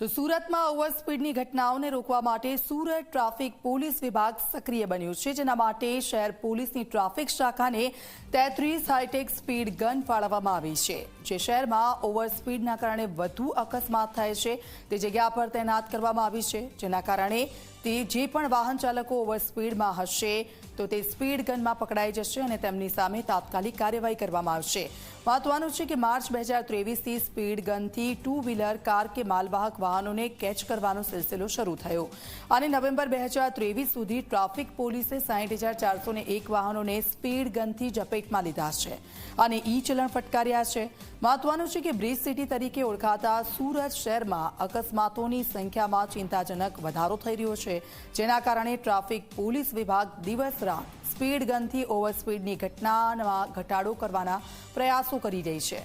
તો સુરતમાં ઓવર સ્પીડની ઘટનાઓને રોકવા માટે સુરત ટ્રાફિક પોલીસ વિભાગ સક્રિય બન્યું છે, જેના માટે શહેર પોલીસની ટ્રાફિક શાખાને તેત્રીસ હાઈટેક સ્પીડ ગન ફાળવવામાં આવી છે, જે શહેરમાં ઓવર સ્પીડના કારણે વધુ અકસ્માત થાય છે. તે જગ્યા પર તૈનાત કરવામાં આવી છે, જેના કારણે તે જે પણ વાહન ચાલકો ઓવર સ્પીડમાં હશે, તો તે સ્પીડ ગનમાં પકડાઈ જશે અને તેમની સામે તાત્કાલિક કાર્યવાહી કરવામાં આવશે. મહત્વનું છે કે માર્ચ બે હજાર ત્રેવીસથી સ્પીડ ગનથી ટુ વ્હીલર કાર કે માલવાહક વાહનોને કેચ કરવાનો સિલસિલો શરૂ થયો. અને નવેમ્બર બે હજાર ત્રેવીસ સુધી ટ્રાફિક પોલીસે સાહીઠ હજાર ચારસો એક વાહનોને સ્પીડ ગનથી ઝપેટમાં લીધા છે. અને ઈ ચલણ ફટકાર્યા છે. મહત્વનું છે કે બ્રિજ સિટી તરીકે ઓળખાતા સુરત શહેરમાં અકસ્માતોની સંખ્યામાં ચિંતાજનક વધારો થઈ રહ્યો છે, જેના કારણે ટ્રાફિક પોલીસ વિભાગ દિવસ રાત સ્પીડ ગનથી ઓવરસ્પીડની ઘટનામાં ઘટાડો કરવાના પ્રયાસો કરી રહી છે.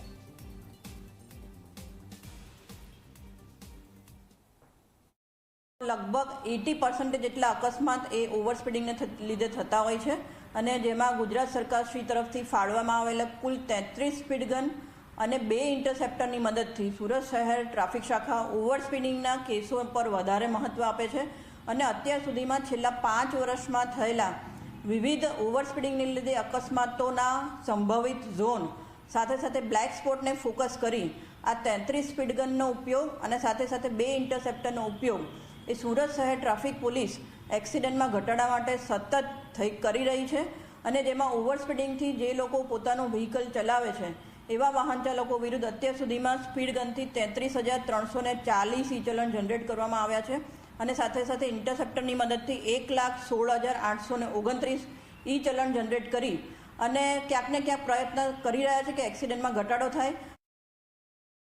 લગભગ એટી પર્સન્ટેજ જેટલા અકસ્માત એ ઓવરસ્પીડિંગને લીધે થતા હોય છે અને જેમાં ગુજરાત સરકાર શ્રી તરફથી ફાળવામાં આવેલા કુલ તેત્રીસ સ્પીડ ગન અને બે ઇન્ટરસેપ્ટરની મદદથી સુરત શહેર ટ્રાફિક શાખા ઓવર સ્પીડિંગના કેસો પર વધારે મહત્ત્વ આપે છે અને અત્યાર સુધીમાં છેલ્લા પાંચ વર્ષમાં થયેલા વિવિધ ઓવર સ્પીડિંગને લીધે અકસ્માતોના સંભવિત ઝોન સાથે સાથે બ્લેક સ્પોટને ફોકસ કરી આ તેત્રીસ સ્પીડગનનો ઉપયોગ અને સાથે સાથે બે ઇન્ટરસેપ્ટરનો ઉપયોગ એ સુરત શહેર ટ્રાફિક પોલીસ એક્સિડન્ટમાં ઘટાડા માટે સતત થઈ કરી રહી છે અને જેમાં ઓવર સ્પીડિંગથી જે લોકો પોતાનું વ્હીકલ ચલાવે છે એવા વાહન ચાલકો વિરુદ્ધ અત્યાર સુધીમાં સ્પીડ ગનથી તેત્રીસ હજાર ત્રણસો ને ચાલીસ ચલણ જનરેટ કરવામાં આવ્યા છે અને સાથે સાથે ઇન્ટરસેપ્ટરની મદદથી એક લાખ સોળ હજાર આઠસો ને ઓગણત્રીસ ઈ ચલણ જનરેટ કરી અને ક્યાંક ને ક્યાંક પ્રયત્ન કરી રહ્યા છે કે એક્સિડન્ટમાં ઘટાડો થાય.